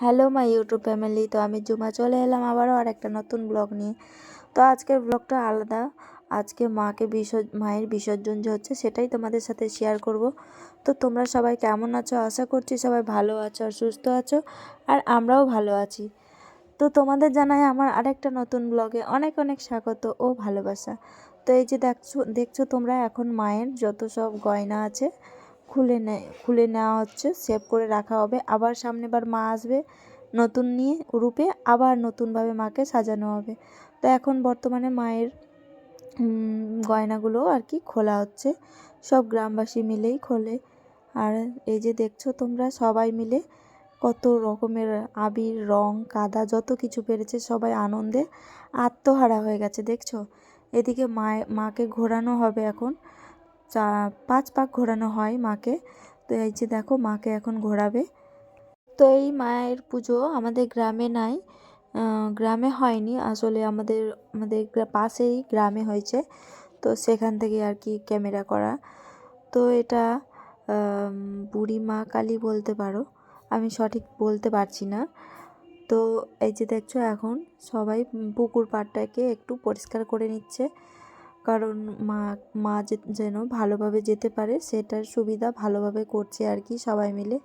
Hello my YouTube family, তো আমি জুমা চলে এলাম আবারও আর একটা নতুন ব্লগ নিয়ে। তো আজকের ব্লগটা আলাদা, আজকে মাকে বিসর্জ মায়ের বিসর্জন যে হচ্ছে সেটাই তোমাদের সাথে শেয়ার করব। তো তোমরা সবাই কেমন আছো? আশা করছি সবাই ভালো আছো আর সুস্থ আছো, আর আমরাও ভালো আছি। তো তোমাদের জানাই আমার আরেকটা নতুন ব্লগে অনেক অনেক স্বাগত ও ভালোবাসা। তো এই যে দেখছ দেখছ তোমরা এখন মায়ের যত সব গয়না আছে খুলে নেয় খুলে নেওয়া হচ্ছে সেভ করে রাখা হবে। আবার সামনেবার মা আসবে নতুন নিয়ে রূপে, আবার নতুনভাবে মাকে সাজানো হবে। তো এখন বর্তমানে মায়ের গয়নাগুলো আর কি খোলা হচ্ছে। সব গ্রামবাসী মিলেই খোলে। আর এই যে দেখছ তোমরা সবাই মিলে কত রকমের আবির, রং, কাদা, যত কিছু পেরেছে সবাই আনন্দে আত্মহারা হয়ে গেছে, দেখছ? এদিকে মায়ে, মাকে ঘোরানো হবে এখন। চা, পাঁচ পাক ঘোরানো হয় মাকে। তো এই যে দেখো, মাকে এখন ঘোরাবে। তো এই মায়ের পুজো আমাদের গ্রামে নাই। গ্রামে হয়নি। আসলে আমাদের আমাদের পাশেই গ্রামে হয়েছে। তো সেখান থেকে আর কি ক্যামেরা করা। তো এটা বুড়ি মা কালী বলতে পারো। আমি সঠিক বলতে পারছি না। তো এই যে দেখছ এখন, সবাই পুকুর পাড়টাকে একটু পরিষ্কার করে নিচ্ছে। কারণ মা মা যেন ভালোভাবে যেতে পারে, সেটার সুবিধা ভালোভাবে করছে আর কি সবাই মিলে।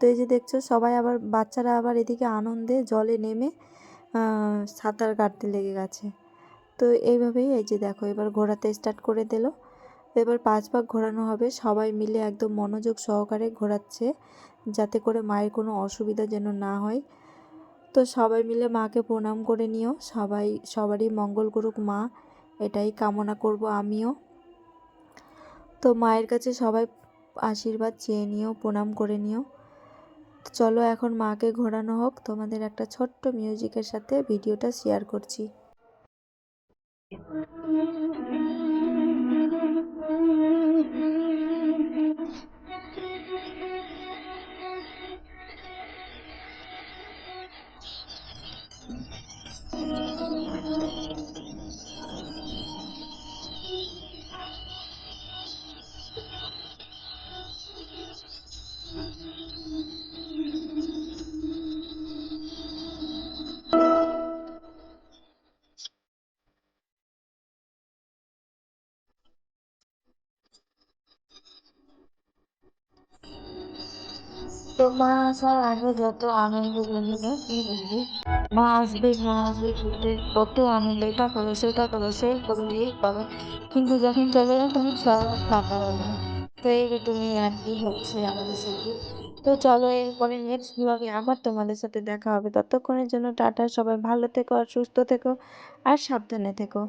তো এই যে দেখছ, সবাই আবার, বাচ্চারা আবার এদিকে আনন্দে জলে নেমে সাঁতার কাটতে লেগে গেছে। তো এইভাবেই এই যে দেখো, এবার ঘোরাতে স্টার্ট করে দিল। এবার পাঁচ পাক ঘোরানো হবে, সবাই মিলে একদম মনোযোগ সহকারে ঘোরাচ্ছে, যাতে করে মায়ের কোনো অসুবিধা যেন না হয়। তো সবাই মিলে মাকে প্রণাম করে নিও। সবাই, সবারই মঙ্গল করুক মা। এটাই কামনা করব আমিও। তো মায়ের কাছে সবাই আশীর্বাদ চেয়ে নিও, প্রণাম করে নিও। চলো এখন মাকে ঘোরানো হোক। তোমাদের একটা ছোট্ট মিউজিকের সাথে ভিডিওটা শেয়ার করছি। মা আসার আগে যত আনন্দ বলবে মা আসবে মা আসবে বলতে কত আনন্দ এটা করো সেটা করো সে করো এই করো কিন্তু যখন চলে যাও তখন সব ফাঁকা হবে তো এই তুমি আর কি হচ্ছে আমাদের সাথে তো চলো এরপরে নেক্সট ব্লগে আবার তোমাদের সাথে দেখা হবে ততক্ষণের জন্য টাটা সবাই ভালো থেকো আর সুস্থ থেকো আর সাবধানে থেকো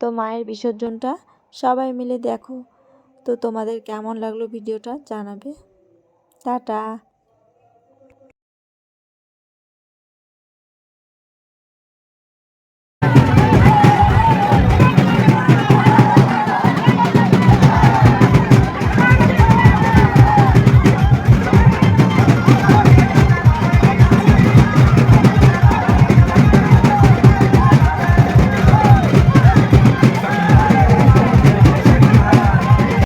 তো মায়ের বিসর্জনটা সবাই মিলে দেখো তো তোমাদের কেমন লাগল ভিডিওটা জানাবে। টাটা।